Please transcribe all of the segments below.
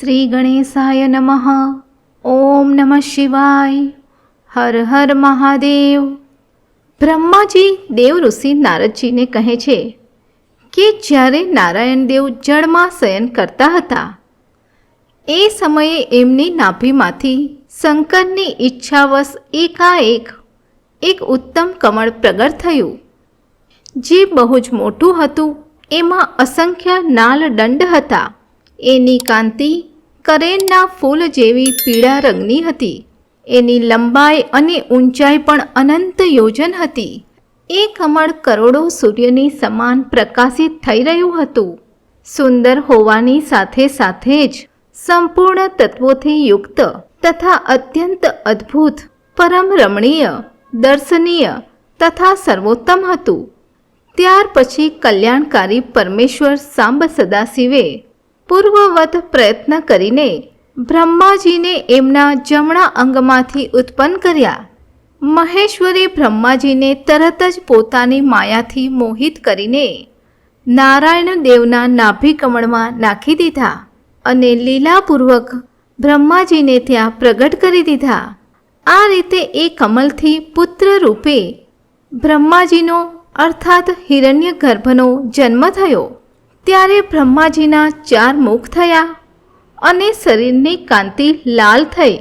શ્રી ગણેશાય નમઃ ઓમ નમઃ શિવાય હર હર મહાદેવ બ્રહ્માજી દેવ ઋષિ નારદજીને કહે છે કે જ્યારે નારાયણ દેવ જળમાં શયન કરતા હતા, એ સમયે એમની નાભીમાંથી શંકરની ઈચ્છાવશ એકાએક એક ઉત્તમ કમળ પ્રગટ થયું. જે બહુ જ મોટું હતું, એમાં અસંખ્ય નાલ દંડ હતા. એની કાંતિ કરેણના ફૂલ જેવી પીળા રંગની હતી. એની લંબાઈ અને ઊંચાઈ પણ અનંત યોજન હતી. એ કમળ કરોડો સૂર્યની સમાન પ્રકાશિત થઈ રહ્યું હતું. સુંદર હોવાની સાથે સાથે જ સંપૂર્ણ તત્વોથી યુક્ત તથા અત્યંત અદ્ભુત, પરમ રમણીય, દર્શનીય તથા સર્વોત્તમ હતું. ત્યાર પછી કલ્યાણકારી પરમેશ્વર સાંબ સદાશિવે પૂર્વવત પ્રયત્ન કરીને બ્રહ્માજીને એમના જમણા અંગમાંથી ઉત્પન્ન કર્યા. મહેશ્વરી બ્રહ્માજીને તરત જ પોતાની માયાથી મોહિત કરીને નારાયણ દેવના નાભિકમળમાં નાખી દીધા અને લીલાપૂર્વક બ્રહ્માજીને ત્યાં પ્રગટ કરી દીધા. આ રીતે એ કમલથી પુત્ર રૂપે બ્રહ્માજીનો અર્થાત હિરણ્ય ગર્ભનો જન્મ થયો. ત્યારે બ્રહ્માજીના ચાર મુખ થયા અને શરીરની કાંતિ લાલ થઈ.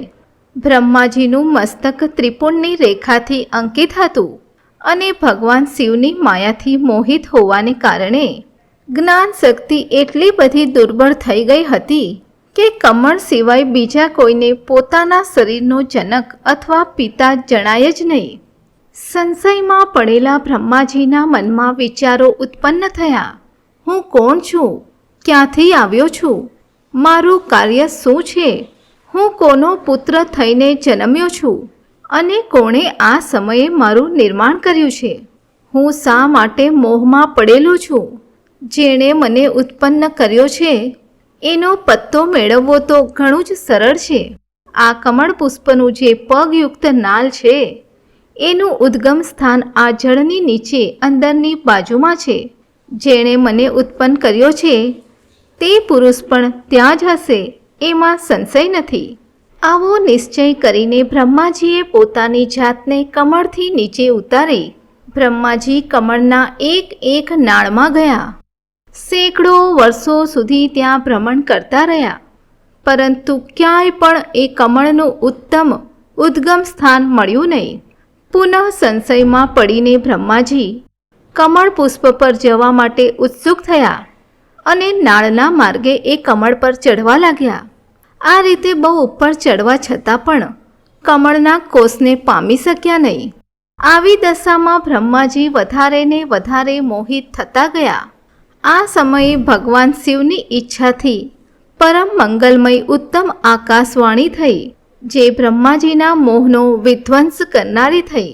બ્રહ્માજીનું મસ્તક ત્રિપુણની રેખાથી અંકિત હતું અને ભગવાન શિવની માયાથી મોહિત હોવાને કારણે જ્ઞાન શક્તિ એટલી બધી દુર્બળ થઈ ગઈ હતી કે કમળ સિવાય બીજા કોઈને પોતાના શરીરનો જનક અથવા પિતા જણાય જ નહીં. સંશયમાં પડેલા બ્રહ્માજીના મનમાં વિચારો ઉત્પન્ન થયા. હું કોણ છું? ક્યાંથી આવ્યો છું? મારું કાર્ય શું છે? હું કોનો પુત્ર થઈને જન્મ્યો છું? અને કોણે આ સમયે મારું નિર્માણ કર્યું છે? હું શા માટે મોહમાં પડેલો છું? જેણે મને ઉત્પન્ન કર્યો છે? એનો પત્તો મેળવવો તો ઘણું જ સરળ છે. આ કમળ પુષ્પનું જે પગયુક્ત નાલ છે, એનું ઉદ્ગમ સ્થાન આ જળની નીચે અંદરની બાજુમાં છે. જેણે મને ઉત્પન્ન કર્યો છે, તે પુરુષ પણ ત્યાં જ હશે, એમાં સંશય નથી. આવો નિશ્ચય કરીને બ્રહ્માજીએ પોતાની જાતને કમળથી નીચે ઉતારી, બ્રહ્માજી કમળના એક એક નાળમાં ગયા. સેંકડો વર્ષો સુધી ત્યાં ભ્રમણ કરતા રહ્યા, પરંતુ ક્યાંય પણ એ કમળનું ઉત્તમ, ઉદ્ગમ સ્થાન મળ્યું નહીં. પુનઃ સંશયમાં પડીને બ્રહ્માજી કમળ પુષ્પ પર જવા માટે ઉત્સુક થયા અને નાળના માર્ગે એ કમળ પર ચઢવા લાગ્યા. આ રીતે બહુ ઉપર ચડવા છતાં પણ કમળના કોષને પામી શક્યા નહીં. આવી દશામાં બ્રહ્માજી વધારે ને વધારે મોહિત થતા ગયા. આ સમયે ભગવાન શિવની ઈચ્છાથી પરમ મંગલમય ઉત્તમ આકાશવાણી થઈ, જે બ્રહ્માજીના મોહનો વિધ્વંસ કરનારી થઈ.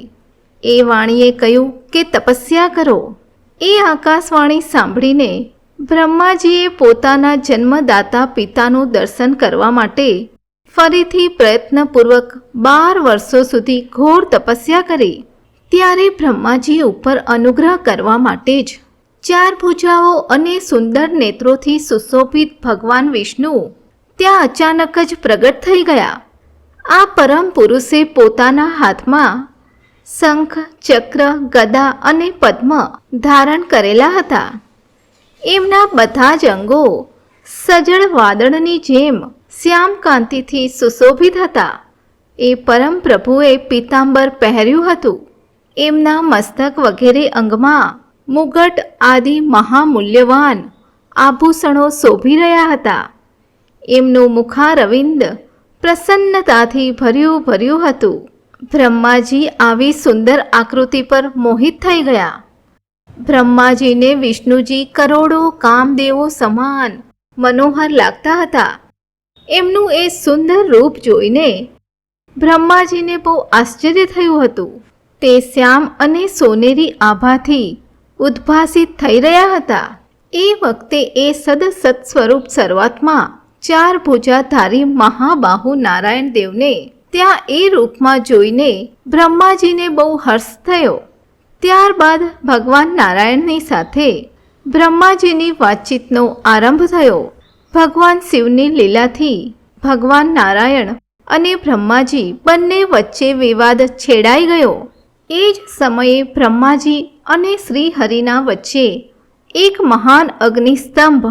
એ વાણીએ કહ્યું કે તપસ્યા કરો. એ આકાશવાણી સાંભળીને બ્રહ્માજીએ પોતાના જન્મદાતા પિતાનું દર્શન કરવા માટે ફરીથી પ્રયત્નપૂર્વક બાર વર્ષો સુધી ઘોર તપસ્યા કરી. ત્યારે બ્રહ્માજી ઉપર અનુગ્રહ કરવા માટે જ ચાર ભુજાઓ અને સુંદર નેત્રોથી સુશોભિત ભગવાન વિષ્ણુ ત્યાં અચાનક જ પ્રગટ થઈ ગયા. આ પરમ પુરુષે પોતાના હાથમાં શંખ, ચક્ર, ગદા અને પદ્મ ધારણ કરેલા હતા. એમના બધા જ અંગો સજળ વાદળની જેમ શ્યામકાંતિથી સુશોભિત હતા. એ પરમ પ્રભુએ પીતાંબર પહેર્યું હતું. એમના મસ્તક વગેરે અંગમાં મુગટ આદિ મહામૂલ્યવાન આભૂષણો શોભી રહ્યા હતા. એમનું મુખારવિંદ પ્રસન્નતાથી ભર્યું ભર્યું હતું. બ્રહ્માજી આવી સુંદર આકૃતિ પર મોહિત થઈ ગયા. બ્રહ્માજીને વિષ્ણુજી કરોડો કામદેવો સમાન મનોહર લાગતા હતા. એમનું એ સુંદર રૂપ જોઈને બ્રહ્માજીને બહુ આશ્ચર્ય થયું હતું. તે શ્યામ અને સોનેરી આભાથી ઉદ્ભાસિત થઈ રહ્યા હતા. એ વખતે એ સદસત સ્વરૂપ શરૂઆતમાં ચાર ભુજાધારી મહાબાહુ નારાયણ દેવને ત્યાં એ રૂપમાં જોઈને બ્રહ્માજીને બહુ હર્ષ થયો. ત્યારબાદ ભગવાન નારાયણની સાથે બ્રહ્માજીની વાતચીતનો આરંભ થયો. ભગવાન શિવની લીલાથી ભગવાન નારાયણ અને બ્રહ્માજી બંને વચ્ચે વિવાદ છેડાઈ ગયો. એ જ સમયે બ્રહ્માજી અને શ્રી હરિના વચ્ચે એક મહાન અગ્નિસ્તંભ,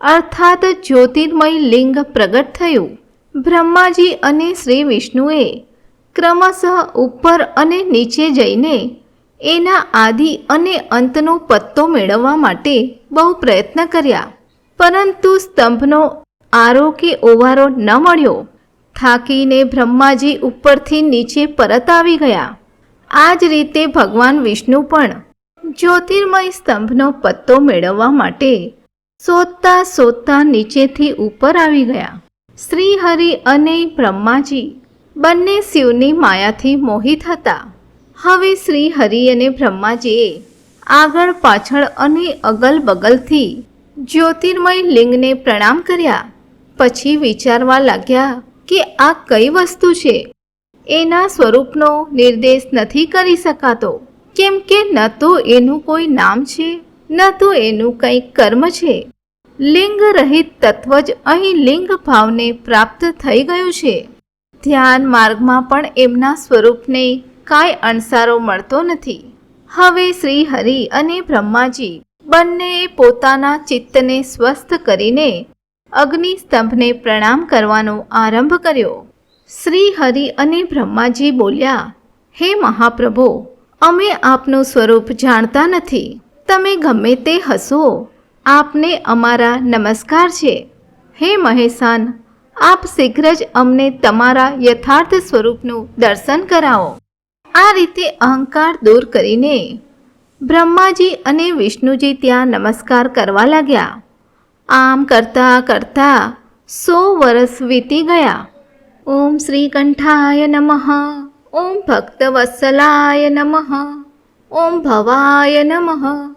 અર્થાત જ્યોતિર્મય લિંગ પ્રગટ થયું. બ્રહ્માજી અને શ્રી વિષ્ણુએ ક્રમશઃ ઉપર અને નીચે જઈને એના આદિ અને અંતનો પત્તો મેળવવા માટે બહુ પ્રયત્ન કર્યા. પરંતુ સ્તંભનો આરો કે ઓવારો ન મળ્યો. થાકીને બ્રહ્માજી ઉપરથી નીચે પરત આવી ગયા. આ જ રીતે ભગવાન વિષ્ણુ પણ જ્યોતિર્મય સ્તંભનો પત્તો મેળવવા માટે શોધતા શોધતા નીચેથી ઉપર આવી ગયા. શ્રી હરિ અને બ્રહ્માજી બંને શિવની માયાથી મોહિત હતા. હવે શ્રી હરિ અને બ્રહ્માજીએ આગળ પાછળ અને અગલ બગલથી જ્યોતિર્મય લિંગને પ્રણામ કર્યા. પછી વિચારવા લાગ્યા કે આ કઈ વસ્તુ છે? એના સ્વરૂપનો નિર્દેશ નથી કરી શકાતો. કેમ કે ન તો એનું કોઈ નામ છે, ન તો એનું કંઈ કર્મ છે. લિંગ રહિત તત્વ જ અહીં લિંગ ભાવને પ્રાપ્ત થઈ ગયું છે. ધ્યાન માર્ગમાં પણ એમના સ્વરૂપને કાંઈ અણસારો મળતો નથી. હવે શ્રી હરિ અને બ્રહ્માજી બંનેએ પોતાના ચિત્તને સ્વસ્થ કરીને અગ્નિ સ્તંભને પ્રણામ કરવાનો આરંભ કર્યો. શ્રી હરિ અને બ્રહ્માજી બોલ્યા, હે મહાપ્રભુ, અમે આપનું સ્વરૂપ જાણતા નથી. તમે ગમે તે હસો. આપને અમારા નમસ્કાર છે. હે મહેશાન આપ શીઘ્ર જ અમને તમારા યથાર્થ સ્વરૂપનું દર્શન કરાવો. આ રીતે અહંકાર દૂર કરીને બ્રહ્માજી અને વિષ્ણુજી ત્યાં નમસ્કાર કરવા લાગ્યા. આમ કરતા કરતા સો વર્ષ વીતી ગયા. ઓમ શ્રી કંઠાય નમઃ, ઓમ ભક્તવત્સલાય નમઃ, ઓમ ભવાય નમઃ